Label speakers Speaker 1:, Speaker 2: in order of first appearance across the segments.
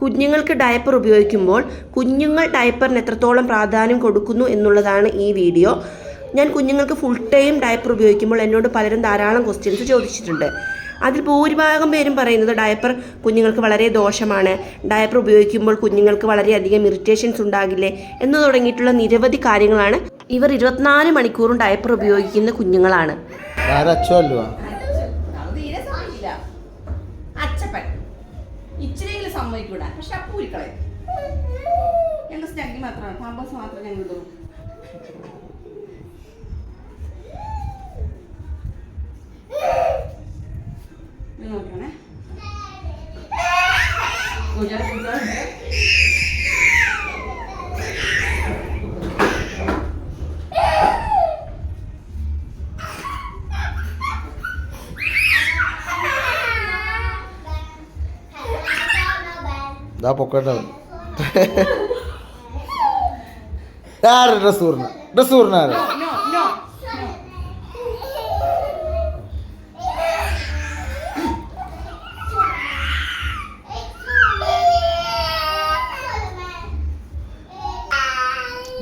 Speaker 1: കുഞ്ഞുങ്ങൾക്ക് ഡയപ്പർ ഉപയോഗിക്കുമ്പോൾ കുഞ്ഞുങ്ങൾ ഡയപ്പറിന് എത്രത്തോളം പ്രാധാന്യം കൊടുക്കുന്നു എന്നുള്ളതാണ് ഈ വീഡിയോ ഞാൻ കുഞ്ഞുങ്ങൾക്ക് ഫുൾ ടൈം ഡയപ്പർ ഉപയോഗിക്കുമ്പോൾ എന്നോട് പലരും ധാരാളം ക്വസ്റ്റ്യൻസ് ചോദിച്ചിട്ടുണ്ട്. അതിൽ ഭൂരിഭാഗം പേരും പറയുന്നത് ഡയപ്പർ കുഞ്ഞുങ്ങൾക്ക് വളരെ ദോഷമാണ്. ഡയപ്പർ ഉപയോഗിക്കുമ്പോൾ കുഞ്ഞുങ്ങൾക്ക് വളരെയധികം ഇറിറ്റേഷൻസ് ഉണ്ടാകില്ലേ എന്ന് തുടങ്ങിയിട്ടുള്ള നിരവധി കാര്യങ്ങളാണ് ഇവർ ഇരുപത്തിനാല് മണിക്കൂറും ഡയപ്പർ ഉപയോഗിക്കുന്ന കുഞ്ഞുങ്ങളാണ്.
Speaker 2: സ്നഗ്ഗി മാത്രമാണ് പാമ്പസ് മാത്രം ഞങ്ങൾ ഇടും ഇത് നോക്കണേ പൂജ പൂജ.
Speaker 3: ഇതാ പൊക്കോട്ടെ. ആര് ഡ്രസ് ഊർണ ഡ്രസ് ഊർണ ആര്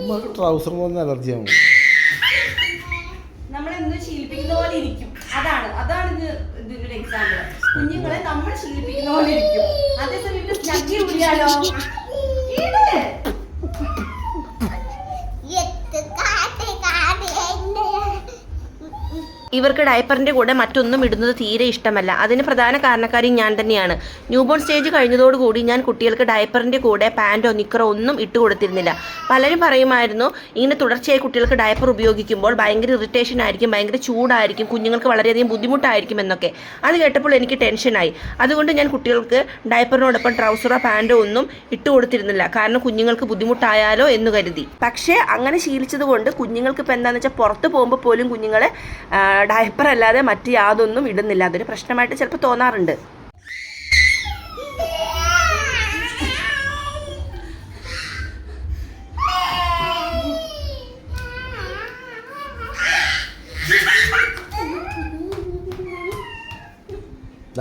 Speaker 3: ഉമ്മക്ക് ട്രൗസർ പോകുന്ന
Speaker 2: അലർജിയാണ് നമ്മൾ പോലെ ഇരിക്കും. അതാണ് അതാണ് കുഞ്ഞുങ്ങളെ നമ്മൾ ശീലിപ്പിക്കുന്ന പോലെ ഇരിക്കും. അതേസമയം സ്നഗ്ഗി
Speaker 1: ഇവർക്ക് ഡയപ്പറിന്റെ കൂടെ മറ്റൊന്നും ഇടുന്നത് തീരെ ഇഷ്ടമല്ല. അതിന് പ്രധാന കാരണക്കാരി ഞാൻ തന്നെയാണ്. ന്യൂബോൺ സ്റ്റേജ് കഴിഞ്ഞതോടുകൂടി ഞാൻ കുട്ടികൾക്ക് ഡയപ്പറിന്റെ കൂടെ പാന്റോ നിക്കറോ ഒന്നും ഇട്ട് കൊടുത്തിരുന്നില്ല. പലരും പറയുമായിരുന്നു ഇങ്ങനെ തുടർച്ചയായി കുട്ടികൾക്ക് ഡയപ്പർ ഉപയോഗിക്കുമ്പോൾ ഭയങ്കര ഇറിറ്റേഷൻ ആയിരിക്കും ഭയങ്കര ചൂടായിരിക്കും കുഞ്ഞുങ്ങൾക്ക് വളരെയധികം ബുദ്ധിമുട്ടായിരിക്കും എന്നൊക്കെ. അത് കേട്ടപ്പോൾ എനിക്ക് ടെൻഷനായി അതുകൊണ്ട് ഞാൻ കുട്ടികൾക്ക് ഡയപ്പറിനോടൊപ്പം ട്രൗസറോ പാന്റോ ഒന്നും ഇട്ട് കൊടുത്തിരുന്നില്ല. കാരണം കുഞ്ഞുങ്ങൾക്ക് ബുദ്ധിമുട്ടായാലോ എന്ന് കരുതി. പക്ഷേ അങ്ങനെ ശീലിച്ചതുകൊണ്ട് കുഞ്ഞുങ്ങൾക്ക് ഇപ്പോൾ എന്താണെന്ന് വെച്ചാൽ പുറത്ത് പോകുമ്പോൾ പോലും കുഞ്ഞുങ്ങളെ ഡയപ്പർ അല്ലാതെ മറ്റ് യാതൊന്നും ഇടുന്നില്ല. അതൊരു പ്രശ്നമായിട്ട് ചിലപ്പോൾ തോന്നാറുണ്ട്.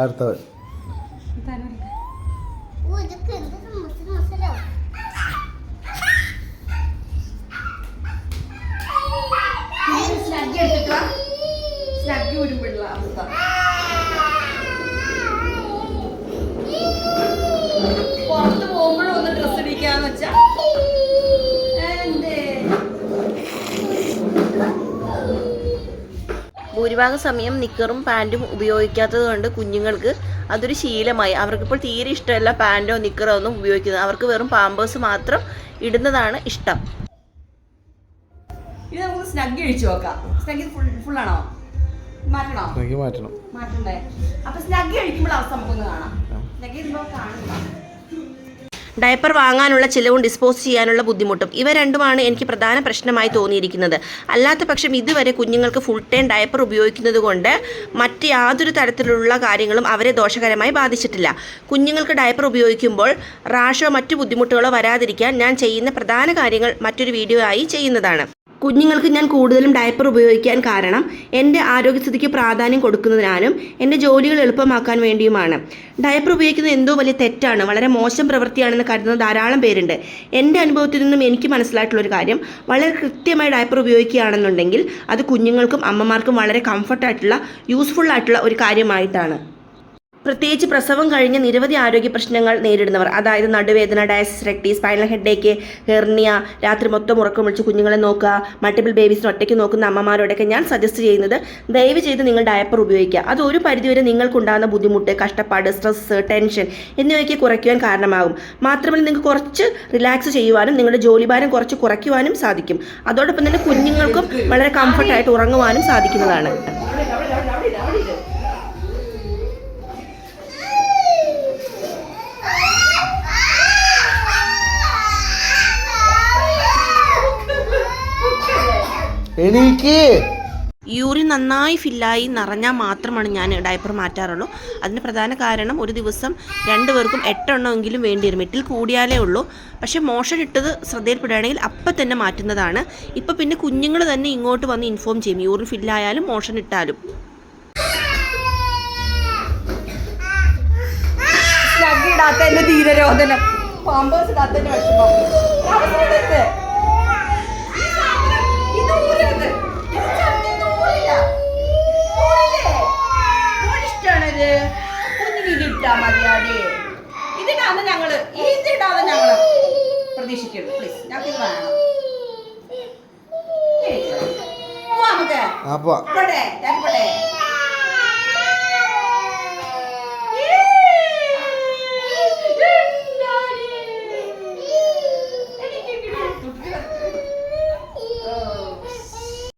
Speaker 3: അടുത്തവൻ
Speaker 1: ഭൂരിഭാഗം സമയം നിക്കറും പാന്റും ഉപയോഗിക്കാത്തത് കൊണ്ട് കുഞ്ഞുങ്ങൾക്ക് അതൊരു ശീലമായി. അവർക്കിപ്പോൾ തീരെ ഇഷ്ടമല്ല പാന്റോ നിക്കറോ ഒന്നും ഉപയോഗിക്കുന്നത്. അവർക്ക് വെറും പാമ്പേഴ്സ് മാത്രം ഇടുന്നതാണ് ഇഷ്ടം.
Speaker 2: ഇത് നമുക്ക് അഴിച്ചു നോക്കാം. സ്നഗ്ഗി ഫുൾ ആണോ മാറ്റണോ? മാറ്റണ്ടേ? അപ്പൊ സ്നഗ്ഗി അഴിക്കുമ്പോൾ അവസ്ഥ നമുക്കൊന്ന് കാണാം. സ്നഗ്ഗി ഇടുമ്പോൾ കാണുക
Speaker 1: ഡയപ്പർ വാങ്ങാനുള്ള ചിലവും ഡിസ്പോസ് ചെയ്യാനുള്ള ബുദ്ധിമുട്ടും. ഇവ രണ്ടുമാണ് എനിക്ക് പ്രധാന പ്രശ്നമായി തോന്നിയിരിക്കുന്നത്. അല്ലാത്ത പക്ഷം ഇതുവരെ കുഞ്ഞുങ്ങൾക്ക് ഫുൾ ടൈം ഡയപ്പർ ഉപയോഗിക്കുന്നത് കൊണ്ട് മറ്റ് യാതൊരു തരത്തിലുള്ള കാര്യങ്ങളും അവരെ ദോഷകരമായി ബാധിച്ചിട്ടില്ല. കുഞ്ഞുങ്ങൾക്ക് ഡയപ്പർ ഉപയോഗിക്കുമ്പോൾ റാഷോ മറ്റു ബുദ്ധിമുട്ടുകളോ വരാതിരിക്കാൻ ഞാൻ ചെയ്യുന്ന പ്രധാന കാര്യങ്ങൾ മറ്റൊരു വീഡിയോ ആയി ചെയ്യുന്നതാണ്. കുഞ്ഞുങ്ങൾക്ക് ഞാൻ കൂടുതലും ഡയപ്പർ ഉപയോഗിക്കാൻ കാരണം എന്റെ ആരോഗ്യസ്ഥിതിക്ക് പ്രാധാന്യം കൊടുക്കുന്നതിനാലും എന്റെ ജോലികൾ എളുപ്പമാക്കാൻ വേണ്ടിയുമാണ്. ഡയപ്പർ ഉപയോഗിക്കുന്നത് എന്തോ വലിയ തെറ്റാണ്. വളരെ മോശം പ്രവൃത്തിയാണെന്ന് കരുതുന്ന ധാരാളം പേരുണ്ട്. എന്റെ അനുഭവത്തിൽ നിന്നും എനിക്ക് മനസ്സിലായിട്ടുള്ള ഒരു കാര്യം വളരെ കൃത്യമായി ഡയപ്പർ ഉപയോഗിക്കുകയാണെന്നുണ്ടെങ്കിൽ അത് കുഞ്ഞുങ്ങൾക്കും അമ്മമാർക്കും വളരെ കംഫർട്ടായിട്ടുള്ള യൂസ്ഫുൾ ആയിട്ടുള്ള ഒരു കാര്യമായിട്ടാണ്. പ്രത്യേകിച്ച് പ്രസവം കഴിഞ്ഞ് നിരവധി ആരോഗ്യ പ്രശ്നങ്ങൾ നേരിടുന്നവർ അതായത് നടുവേദന diastasis recti spinal headache hernia രാത്രി മൊത്തം ഉറക്കം വിളിച്ച് കുഞ്ഞുങ്ങളെ നോക്കുക മൾട്ടിപ്പിൾ ബേബീസിന് ഒറ്റയ്ക്ക് നോക്കുന്ന അമ്മമാരോടൊക്കെ ഞാൻ സജസ്റ്റ് ചെയ്യുന്നത് ദയവ് ചെയ്ത് നിങ്ങൾ ഡയപ്പർ ഉപയോഗിക്കുക. അത് ഒരു പരിധിവരെ നിങ്ങൾക്കുണ്ടാകുന്ന ബുദ്ധിമുട്ട് കഷ്ടപ്പാട് സ്ട്രെസ് ടെൻഷൻ എന്നിവയൊക്കെ കുറയ്ക്കുവാൻ കാരണമാകും. മാത്രമല്ല നിങ്ങൾക്ക് കുറച്ച് റിലാക്സ് ചെയ്യുവാനും നിങ്ങളുടെ ജോലിഭാരം കുറച്ച് കുറയ്ക്കുവാനും സാധിക്കും. അതോടൊപ്പം തന്നെ കുഞ്ഞുങ്ങൾക്കും വളരെ കംഫർട്ടായിട്ട് ഉറങ്ങുവാനും സാധിക്കുന്നതാണ്
Speaker 2: അവിടെ ഇട്, അവിടെ ഇട്, അവിടെ ഇട്, അവിടെ ഇട്.
Speaker 3: എണീക്ക്.
Speaker 1: യൂറിൻ നന്നായി ഫില്ലായി നിറഞ്ഞാൽ മാത്രമാണ് ഞാൻ ഡയപ്പർ മാറ്റാറുള്ളൂ. അതിന് പ്രധാന കാരണം ഒരു ദിവസം രണ്ടുപേർക്കും എട്ടെണ്ണമെങ്കിലും വേണ്ടി വരും എട്ടിൽ കൂടിയാലേ ഉള്ളൂ. പക്ഷേ മോഷൻ ഇട്ടത് ശ്രദ്ധയിൽപ്പെടുകയാണെങ്കിൽ അപ്പം തന്നെ മാറ്റുന്നതാണ്. ഇപ്പം പിന്നെ കുഞ്ഞുങ്ങൾ തന്നെ ഇങ്ങോട്ട് വന്ന് ഇൻഫോം ചെയ്യും. യൂറിൻ ഫില്ലായാലും മോഷൻ ഇട്ടാലും.
Speaker 2: ധീരരോധനം പാമ്പേഴ്സ് ഇടാത്തതിന്റെ വിഷമം. ഇത് വേണം
Speaker 3: അപ്പൊ
Speaker 2: പോട്ടെ.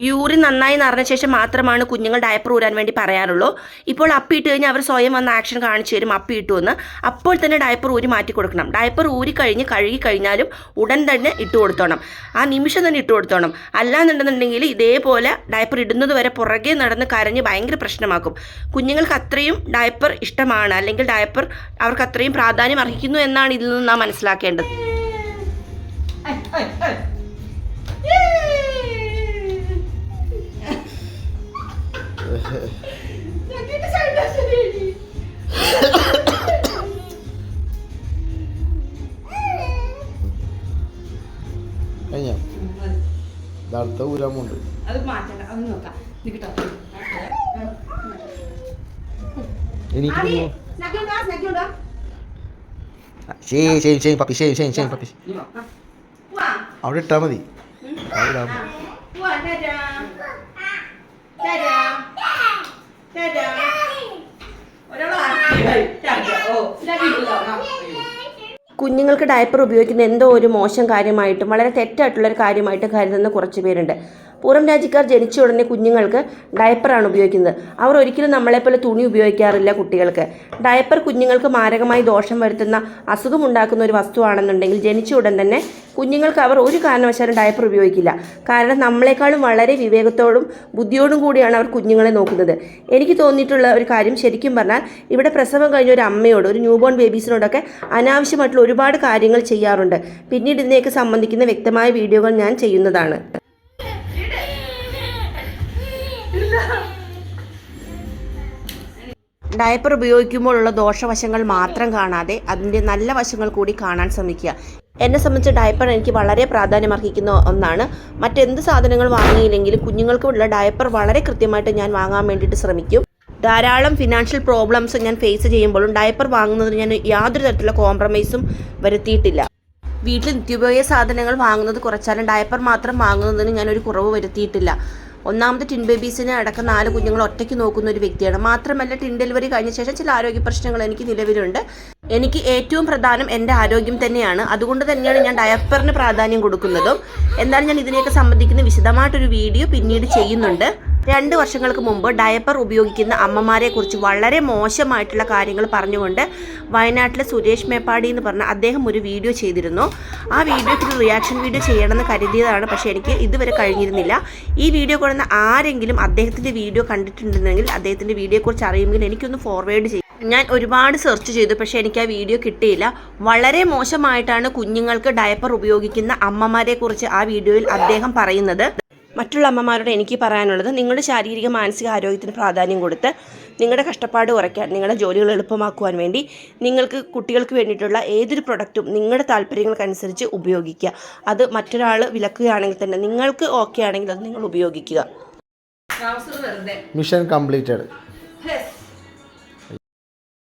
Speaker 1: യൂറിൻ നന്നായി നിറഞ്ഞ ശേഷം മാത്രമാണ് കുഞ്ഞുങ്ങൾ ഡയപ്പർ ഊരാൻ വേണ്ടി പറയാറുള്ളൂ. ഇപ്പോൾ അപ്പി അപ്പിയിട്ട് കഴിഞ്ഞാൽ അവർ സ്വയം വന്ന് ആക്ഷൻ കാണിച്ചു തരും അപ്പിയിട്ടു എന്ന്. അപ്പോൾ തന്നെ ഡയപ്പർ ഊരി മാറ്റി കൊടുക്കണം. ഡയപ്പർ ഊരി കഴിഞ്ഞ് കഴുകി കഴിഞ്ഞാലും ഉടൻ തന്നെ ഇട്ട് കൊടുത്തോണം. ആ നിമിഷം തന്നെ ഇട്ട് കൊടുത്തോണം. അല്ലാന്നുണ്ടെന്നുണ്ടെങ്കിൽ ഇതേപോലെ ഡയപ്പർ ഇടുന്നത് വരെ പുറകെ നടന്ന് കരഞ്ഞ് ഭയങ്കര പ്രശ്നമാക്കും. കുഞ്ഞുങ്ങൾക്ക് അത്രയും ഡയപ്പർ ഇഷ്ടമാണ്. അല്ലെങ്കിൽ ഡയപ്പർ അവർക്ക് അത്രയും പ്രാധാന്യം അർഹിക്കുന്നു എന്നാണ് ഇതിൽ നിന്ന് നാം മനസ്സിലാക്കേണ്ടത്.
Speaker 3: കഴിഞ്ഞ? അടുത്ത ഊരാമുണ്ട് എനിക്ക്? ശരി ശരി ശരി പപ്പി ശരി ശരി ശരി പപ്പി. അവിടെ ഇട്ടാ മതി. അവിടെ ഇടാം.
Speaker 2: ആ.
Speaker 1: കുഞ്ഞുങ്ങൾക്ക് ഡയപ്പർ ഉപയോഗിക്കുന്ന എന്തോ ഒരു മോശം കാര്യമായിട്ടും വളരെ തെറ്റായിട്ടുള്ളൊരു കാര്യമായിട്ട് കരുതുന്ന കുറച്ച് പേരുണ്ട്. പുറം രാജ്യക്കാർ ജനിച്ച ഉടനെ കുഞ്ഞുങ്ങൾക്ക് ഡയപ്പറാണ് ഉപയോഗിക്കുന്നത്. അവർ ഒരിക്കലും നമ്മളെപ്പോലെ തുണി ഉപയോഗിക്കാറില്ല കുട്ടികൾക്ക്. ഡയപ്പർ കുഞ്ഞുങ്ങൾക്ക് മാരകമായി ദോഷം വരുത്തുന്ന അസുഖമുണ്ടാക്കുന്ന ഒരു വസ്തുവാണെന്നുണ്ടെങ്കിൽ ജനിച്ച ഉടൻ തന്നെ കുഞ്ഞുങ്ങൾക്ക് അവർ ഒരു കാരണവശാലും ഡയപ്പർ ഉപയോഗിക്കില്ല. കാരണം നമ്മളെക്കാളും വളരെ വിവേകത്തോടും ബുദ്ധിയോടും കൂടിയാണ് അവർ കുഞ്ഞുങ്ങളെ നോക്കുന്നത്. എനിക്ക് തോന്നിയിട്ടുള്ള ഒരു കാര്യം ശരിക്കും പറഞ്ഞാൽ ഇവിടെ പ്രസവം കഴിഞ്ഞ ഒരു അമ്മയോട് ഒരു ന്യൂബോൺ ബേബീസിനോടൊക്കെ അനാവശ്യമായിട്ടുള്ള ഒരുപാട് കാര്യങ്ങൾ ചെയ്യാറുണ്ട്. പിന്നീട് ഇതിനെയൊക്കെ സംബന്ധിക്കുന്ന വ്യക്തമായ വീഡിയോകൾ ഞാൻ ചെയ്യുന്നതാണ്. ഡയപ്പർ ഉപയോഗിക്കുമ്പോഴുള്ള ദോഷവശങ്ങൾ മാത്രം കാണാതെ അതിന്റെ നല്ല വശങ്ങൾ കൂടി കാണാൻ ശ്രമിക്കുക. എന്നെ സംബന്ധിച്ച് ഡയപ്പർ എനിക്ക് വളരെ പ്രാധാന്യം അർഹിക്കുന്ന ഒന്നാണ്. മറ്റെന്ത് സാധനങ്ങൾ വാങ്ങിയില്ലെങ്കിലും കുഞ്ഞുങ്ങൾക്കുള്ള ഡയപ്പർ വളരെ കൃത്യമായിട്ട് ഞാൻ വാങ്ങാൻ വേണ്ടിയിട്ട് ശ്രമിക്കും. ധാരാളം ഫിനാൻഷ്യൽ പ്രോബ്ലംസ് ഞാൻ ഫേസ് ചെയ്യുമ്പോഴും ഡയപ്പർ വാങ്ങുന്നതിന് ഞാൻ യാതൊരു തരത്തിലുള്ള കോംപ്രമൈസും വരുത്തിയിട്ടില്ല. വീട്ടിൽ നിത്യോപയോഗ സാധനങ്ങൾ വാങ്ങുന്നത് കുറച്ചാലും ഡയപ്പർ മാത്രം വാങ്ങുന്നതിന് ഞാൻ ഒരു കുറവ് വരുത്തിയിട്ടില്ല. ഒന്നാമത് ടിൻ ബേബീസിനെ അടക്കം നാല് കുഞ്ഞുങ്ങൾ ഒറ്റയ്ക്ക് നോക്കുന്ന ഒരു വ്യക്തിയാണ്. മാത്രമല്ല ടിൻ ഡെലിവറി കഴിഞ്ഞ ശേഷം ചില ആരോഗ്യ പ്രശ്നങ്ങൾ എനിക്ക് നിലവിലുണ്ട്. എനിക്ക് ഏറ്റവും പ്രധാനം എന്റെ ആരോഗ്യം തന്നെയാണ്. അതുകൊണ്ട് തന്നെയാണ് ഞാൻ ഡയപ്പറിന് പ്രാധാന്യം കൊടുക്കുന്നതും. എന്നാൽ ഞാൻ ഇതിനെയൊക്കെ സംബന്ധിക്കുന്ന വിശദമായിട്ടൊരു വീഡിയോ പിന്നീട് ചെയ്യുന്നുണ്ട്. രണ്ട് വർഷങ്ങൾക്ക് മുമ്പ് ഡയപ്പർ ഉപയോഗിക്കുന്ന അമ്മമാരെ കുറിച്ച് വളരെ മോശമായിട്ടുള്ള കാര്യങ്ങൾ പറഞ്ഞുകൊണ്ട് വയനാട്ടിലെ സുരേഷ് മേപ്പാടി എന്ന് പറഞ്ഞ അദ്ദേഹം ഒരു വീഡിയോ ചെയ്തിരുന്നു. ആ വീഡിയോയ്ക്ക് റിയാക്ഷൻ വീഡിയോ ചെയ്യണമെന്ന് കരുതിയതാണ്. പക്ഷേ എനിക്ക് ഇതുവരെ കഴിഞ്ഞിരുന്നില്ല. ഈ വീഡിയോ കാണുന്ന ആരെങ്കിലും അദ്ദേഹത്തിന്റെ വീഡിയോ കണ്ടിട്ടുണ്ടെങ്കിൽ അദ്ദേഹത്തിന്റെ വീഡിയോയെക്കുറിച്ച് അറിയുമെങ്കിൽ എനിക്കൊന്ന് ഫോർവേഡ് ചെയ്യും. ഞാൻ ഒരുപാട് സെർച്ച് ചെയ്തു. പക്ഷേ എനിക്ക് ആ വീഡിയോ കിട്ടിയില്ല. വളരെ മോശമായിട്ടാണ് കുഞ്ഞുങ്ങൾക്ക് ഡയപ്പർ ഉപയോഗിക്കുന്ന അമ്മമാരെക്കുറിച്ച് ആ വീഡിയോയിൽ അദ്ദേഹം പറയുന്നത്. മറ്റുള്ള അമ്മമാരോട് എനിക്ക് പറയാനുള്ളത് നിങ്ങളുടെ ശാരീരിക മാനസിക ആരോഗ്യത്തിന് പ്രാധാന്യം കൊടുത്ത് നിങ്ങളുടെ കഷ്ടപ്പാട് കുറയ്ക്കാൻ നിങ്ങളുടെ ജോലികൾ എളുപ്പമാക്കുവാൻ വേണ്ടി നിങ്ങൾക്ക് കുട്ടികൾക്ക് വേണ്ടിയിട്ടുള്ള ഏതൊരു പ്രൊഡക്റ്റും നിങ്ങളുടെ താല്പര്യങ്ങൾക്കനുസരിച്ച് ഉപയോഗിക്കുക. അത് മറ്റൊരാൾ വിലക്കുകയാണെങ്കിൽ തന്നെ നിങ്ങൾക്ക് ഓക്കെ ആണെങ്കിൽ അത് നിങ്ങൾ ഉപയോഗിക്കുക.
Speaker 3: Mission completed
Speaker 2: Yes.